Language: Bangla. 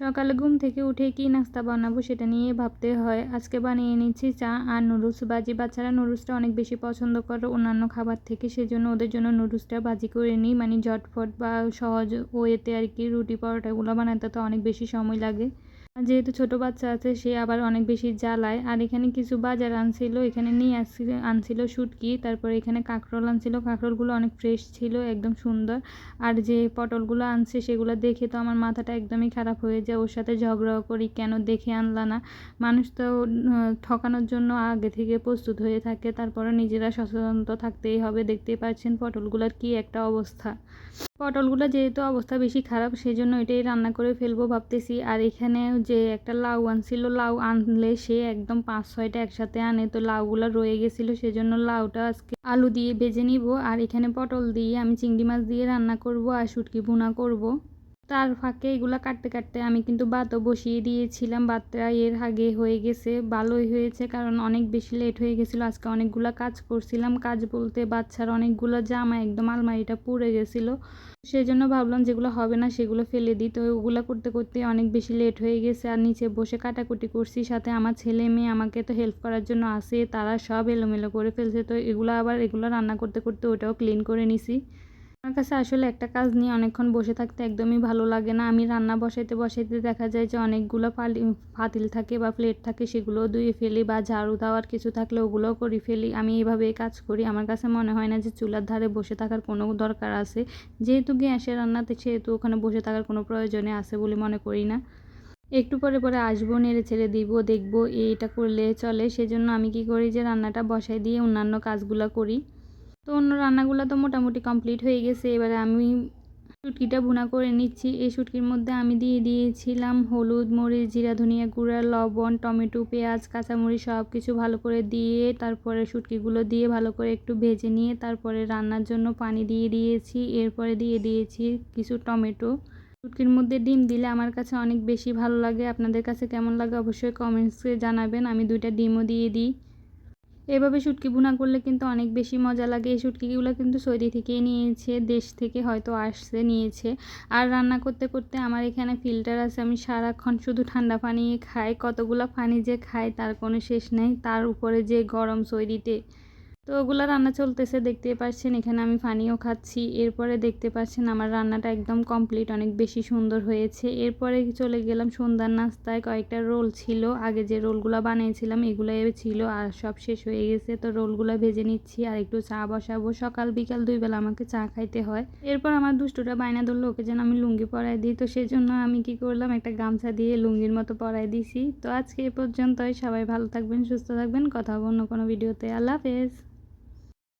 সকালে ঘুম থেকে উঠে কি নাস্তা বানাবো সেটা নিয়ে ভাবতে হয়। আজকে বানিয়ে নিচ্ছি চা আর নুডলস। বাজি বাচ্চারা নুডলসটা অনেক বেশি পছন্দ করে অন্যান্য খাবার থেকে, সেজন্য ওদের জন্য নুডলসটা বাজি করে নিই। মানে ঝটফট বা সহজ ওয়েতে আর কি রুটি, পরোটাগুলো বানাতে তো অনেক বেশি সময় লাগে। যেহেতু ছোট বাচ্চা আছে, সে আবার অনেক বেশি জ্বালায়। আর এখানে কিছু বাজার আনছিল, এখানে নিয়ে আসছিল, আনছিল শুটকি, তারপরে এখানে কাঁকরোল আনছিল। কাঁকরোলগুলো অনেক ফ্রেশ ছিল, একদম সুন্দর। আর যে পটলগুলো আনছে, সেগুলো দেখে তো আমার মাথাটা একদমই খারাপ হয়ে যায়। ওর সাথে ঝগড়াও করি, কেন দেখে আনলা না? মানুষ তো ঠকানোর জন্য আগে থেকে প্রস্তুত হয়ে থাকে তারপরে নিজেরা সচেতন থাকতেই হবে। দেখতেই পাচ্ছেন পটলগুলোর কি একটা অবস্থা। পটলগুলো যেহেতু অবস্থা বেশি খারাপ সেই জন্য এটাই রান্না করে ফেলব ভাবতেছি। আর এখানে যে একটা লাউ আনছিল, লাউ আনলে সে একদম পাঁচ ছয়টা একসাথে আনে। তো লাউগুলো রয়ে গেছিল, সেজন্য লাউটা আজকে আলু দিয়ে ভেজে নিব। আর এখানে পটল দিয়ে আমি চিংড়ি মাছ দিয়ে রান্না করব আর শুটকি ভুনা করব। তার ফাঁকে এগুলো কাটতে কাটতে আমি কিন্তু ভাতও বসিয়ে দিয়েছিলাম। ভাতটা এর আগে হয়ে গেছে, ভালোই হয়েছে কারণ অনেক বেশি লেট হয়ে গেছিল। আজকে অনেকগুলো কাজ করছিলাম। কাজ বলতে বাচ্চার অনেকগুলো জামা একদম আলমারিটা পুড়ে গেছিল। সেই জন্য ভাবলাম যেগুলো হবে না সেগুলো ফেলে দিই। তো ওগুলো করতে করতে অনেক বেশি লেট হয়ে গেছে আর নিচে বসে কাটাকুটি করছি। সাথে আমার ছেলে মেয়ে আমাকে তো হেল্প করার জন্য আসে তারা সব এলোমেলো করে ফেলছে। তো এগুলো আবার, এগুলো রান্না করতে করতে ওটাও ক্লিন করে নিছি। আমার কাছে আসলে একটা কাজ নিয়ে অনেকক্ষণ বসে থাকতে একদমই ভালো লাগে না। আমি রান্না বসাইতে বসাইতে দেখা যায় যে অনেকগুলো পালি পাতিল থাকে বা প্লেট থাকে সেগুলোও ধুয়ে ফেলি বা ঝাড়ু দেওয়ার কিছু থাকলে ওগুলোও করে ফেলি। আমি এইভাবেই কাজ করি। আমার কাছে মনে হয় না যে চুলার ধারে বসে থাকার কোনো দরকার আছে। যেহেতু গ্যাসে রান্নাতে, সেহেতু ওখানে বসে থাকার কোনো প্রয়োজনে আছে বলে মনে করি না। একটু পরে পরে আসব, নেড়ে ছেড়ে দিব, দেখব, এইটা করলে চলে। সেজন্য আমি কি করি যে রান্নাটা বসাই দিয়ে অন্যান্য কাজগুলো করি। তো অন্য রান্নাগুলো তো মোটামুটি কমপ্লিট হয়ে গেছে। এবারে আমি শুটকিটা ভুনা করে নিচ্ছি। এই শুটকির মধ্যে আমি দিয়ে দিয়েছিলাম হলুদ, মরিচ, জিরা, ধনিয়া গুঁড়া, লবণ, টমেটো, পেঁয়াজ, কাঁচামরিচ সব কিছু ভালো করে দিয়ে তারপরে শুটকিগুলো দিয়ে ভালো করে একটু ভেজে নিয়ে তারপরে রান্নার জন্য পানি দিয়ে দিয়েছি। এরপরে দিয়ে দিয়েছি কিছু টমেটো। শুটকির মধ্যে ডিম দিলে আমার কাছে অনেক বেশি ভালো লাগে। আপনাদের কাছে কেমন লাগে অবশ্যই কমেন্টসে জানাবেন। আমি দুইটা ডিমও দিয়ে দিই। এভাবে শুটকি বুনা করলে কিন্তু অনেক বেশি মজা লাগে। এই শুটকিগুলো কিন্তু সৌদি থেকেই নিয়েছে, দেশ থেকে হয়তো আসছে, নিয়েছে। আর রান্না করতে করতে আমার এখানে ফিল্টার আছে, আমি সারাক্ষণ শুধু ঠান্ডা পানি খাই। কতগুলো পানি যে খাই তার কোনো শেষ নেই। তার উপরে যে গরম সৌদিতে তো ওগুলো রান্না চলতেছে দেখতে পাচ্ছেন এখানে আমি পানিও খাচ্ছি। এরপরে দেখতে পাচ্ছেন আমার রান্নাটা একদম কমপ্লিট, অনেক বেশি সুন্দর হয়েছে। এরপরে চলে গেলাম সন্ধ্যার নাস্তায়। কয়েকটা রোল ছিল। আগে যে রোলগুলো বানিয়েছিলাম এগুলো ছিল আর সব শেষ হয়ে গেছে। তো রোলগুলো ভেজে নিচ্ছি আর একটু চা বসাবো। সকাল বিকাল দুই বেলা আমাকে চা খাইতে হয়। এরপর আমার দুষ্টুটা বায়না ধরলো, ওকে যেন আমি লুঙ্গি পরাই দিই। তো সেই জন্য আমি কি করলাম, একটা গামছা দিয়ে লুঙ্গির মতো পরাই দিছি। তো আজকে এ পর্যন্তই। সবাই ভালো থাকবেন, সুস্থ থাকবেন। কথা হবে অন্য কোনো ভিডিওতে। আল্লাহ হাফেজ।